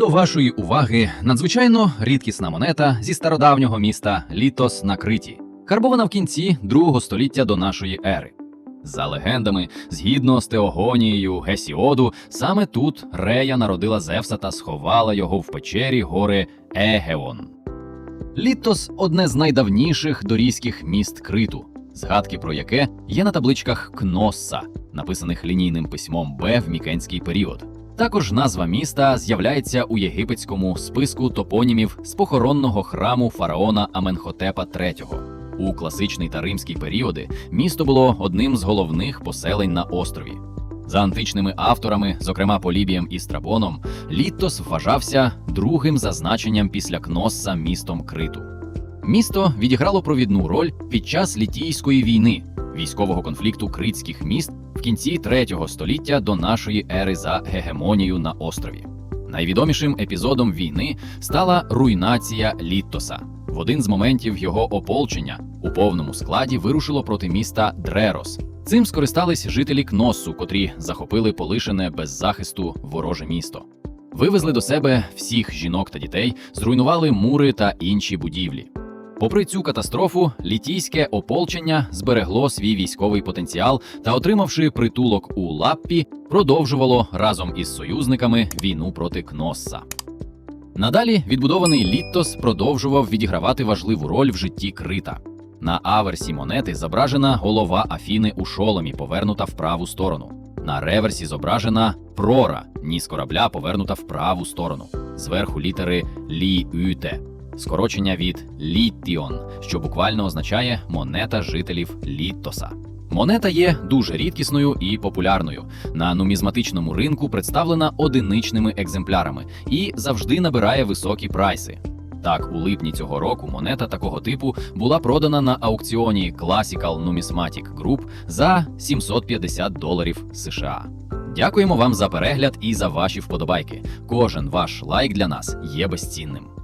До вашої уваги надзвичайно рідкісна монета зі стародавнього міста Літос на Криті, карбована в кінці другого століття до нашої ери. За легендами, згідно з Теогонією Гесіоду, саме тут Рея народила Зевса та сховала його в печері гори Егеон. Літос одне з найдавніших дорійських міст Криту, згадки про яке є на табличках Кносса, написаних лінійним письмом Б в мікенський період. Також назва міста з'являється у єгипетському списку топонімів з похоронного храму фараона Аменхотепа III. У класичний та римський періоди місто було одним з головних поселень на острові. За античними авторами, зокрема Полібієм і Страбоном, Літтос вважався другим за значенням після Кносса містом Криту. Місто відіграло провідну роль під час Літійської війни, військового конфлікту критських міст в кінці третього століття до нашої ери за гегемонію на острові. Найвідомішим епізодом війни стала руйнація Літтоса. В один з моментів його ополчення у повному складі вирушило проти міста Дрерос. Цим скористались жителі Кносу, котрі захопили полишене без захисту вороже місто. Вивезли до себе всіх жінок та дітей, зруйнували мури та інші будівлі. Попри цю катастрофу, літійське ополчення зберегло свій військовий потенціал та, отримавши притулок у Лаппі, продовжувало разом із союзниками війну проти Кносса. Надалі відбудований Літтос продовжував відігравати важливу роль в житті Крита. На аверсі монети зображена голова Афіни у шоломі, повернута в праву сторону. На реверсі зображена прора, ніс корабля повернута в праву сторону. Зверху літери Лі-Юте, скорочення від Літтіон, що буквально означає монета жителів Літтоса. Монета є дуже рідкісною і популярною. На нумізматичному ринку представлена одиничними екземплярами і завжди набирає високі прайси. Так, у липні цього року монета такого типу була продана на аукціоні Classical Numismatic Group за 750 доларів США. Дякуємо вам за перегляд і за ваші вподобайки. Кожен ваш лайк для нас є безцінним.